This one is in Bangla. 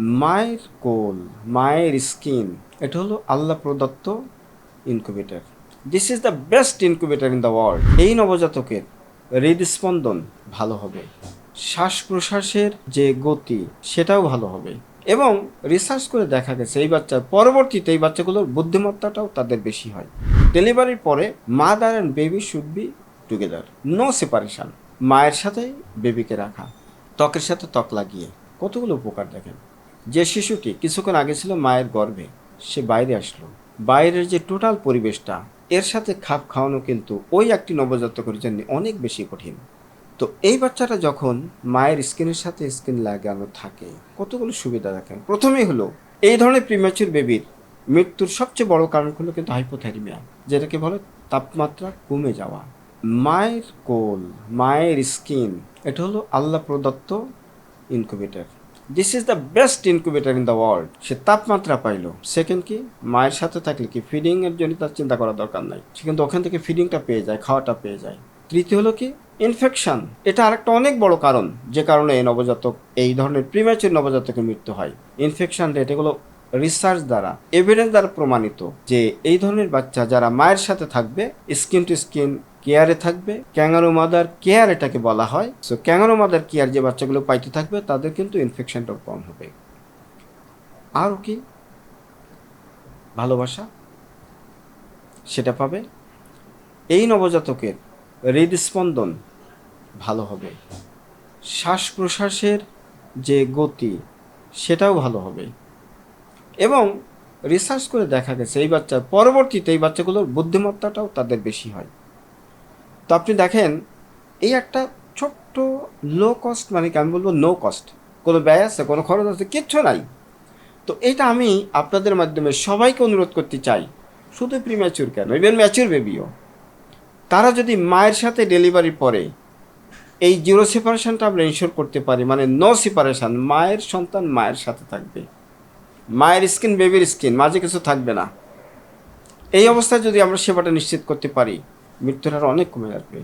মায়ের কোল, মায়ের স্কিন, এটা হলো আল্লাহ প্রদত্ত incubator this is the best incubator in the world এই নবজাতকের হৃদস্পন্দন ভালো হবে। শ্বাস প্রশ্বাসের যে গতি, সেটাও ভালো হবে। এবং রিসার্চ করে দেখা গেছে, এই বাচ্চার পরবর্তীতে এই বাচ্চাগুলোর বুদ্ধিমত্তাটাও তাদের বেশি হয়। ডেলিভারির পরে mother and baby should be together no separation মায়ের সাথে বেবিকে রাখা। ত্বকের সাথে ত্বক লাগিয়ে। কতগুলো উপকার দেখেন। যে শিশুটি কিছুক্ষণ আগে ছিল মায়ের গর্ভে, সে বাইরে আসলো। বাইরের যে টোটাল পরিবেশটা, এর সাথে খাপ খাওয়ানো কিন্তু ওই একটি নবজাতকের জন্য অনেক বেশি কঠিন। তো এই বাচ্চাটা যখন মায়ের স্কিনের সাথে স্কিন লাগানো থাকে, কতগুলো সুবিধা দেখেন। প্রথমেই হলো, এই ধরনের প্রিম্যাচুর বেবির মৃত্যুর সবচেয়ে বড় কারণ হলো কিন্তু হাইপোথ্যারিমিয়া যেটাকে বলে তাপমাত্রা কমে যাওয়া। মায়ের কোল, মায়ের স্কিন, এটা হলো আল্লাহ প্রদত্ত incubator this is the best incubator in the world সে তাপমাত্রা পাইলো। সেকেন্ড কি? মায়ের সাথে থাকলে কি ফিডিং এর জন্য তার চিন্তা করার দরকার নাই। সে কিন্তু ওখান থেকে ফিডিংটা পেয়ে যায়, খাওয়াটা পেয়ে যায়। তৃতীয় হলো কি? ইনফেকশন এটা আরেকটা অনেক বড় কারণ। যে কারণে এই নবজাতক, এই ধরনের প্রিম্যাচুর নবজাতকের মৃত্যু হয়। ইনফেকশন রেট এগুলো রিসার্চ দ্বারা এভিডেন্স দ্বারা প্রমাণিত যে এই ধরনের বাচ্চা যারা মায়ের সাথে থাকবে স্কিন টু স্কিন কেয়ারে থাকবে। ক্যাঙ্গারো মাদার কেয়ার এটাকে বলা হয়। সো ক্যাঙ্গারো মাদার কেয়ার যে বাচ্চাগুলো পাইতে থাকবে, তাদের কিন্তু ইনফেকশনটাও কম হবে। আরও কি? ভালোবাসা? সেটা পাবে। এই নবজাতকের হৃদস্পন্দন ভালো হবে। শ্বাস প্রশ্বাসের যে গতি, সেটাও ভালো হবে। এবং রিসার্চ করে দেখা গেছে, এই বাচ্চার পরবর্তীতে এই বাচ্চাগুলোর বুদ্ধিমত্তাটাও তাদের বেশি হয়। তো আপনি দেখেন, এই একটা ছোট্ট লো কস্ট মানে কি আমি বলব নো কস্ট কোনো ব্যয় আছে, কোনো খরচ আছে, কিচ্ছু নাই। তো এটা আমি আপনাদের মাধ্যমে সবাইকে অনুরোধ করতে চাই, শুধু প্রিম্যাচুর কেন? ইভেন ম্যাচুর বেবিও তারা যদি মায়ের সাথে ডেলিভারি পরে, এই জিরো সেপারেশনটা আমরা ইনশোর করতে পারি মানে নো সেপারেশন মায়ের সন্তান মায়ের সাথে থাকবে। মায়ের স্কিন বেবির স্কিন মাঝে কিছু থাকবে না। এই অবস্থায় যদি আমরা সেবাটা নিশ্চিত করতে পারি মৃত্যুর হার অনেক কমে আসবে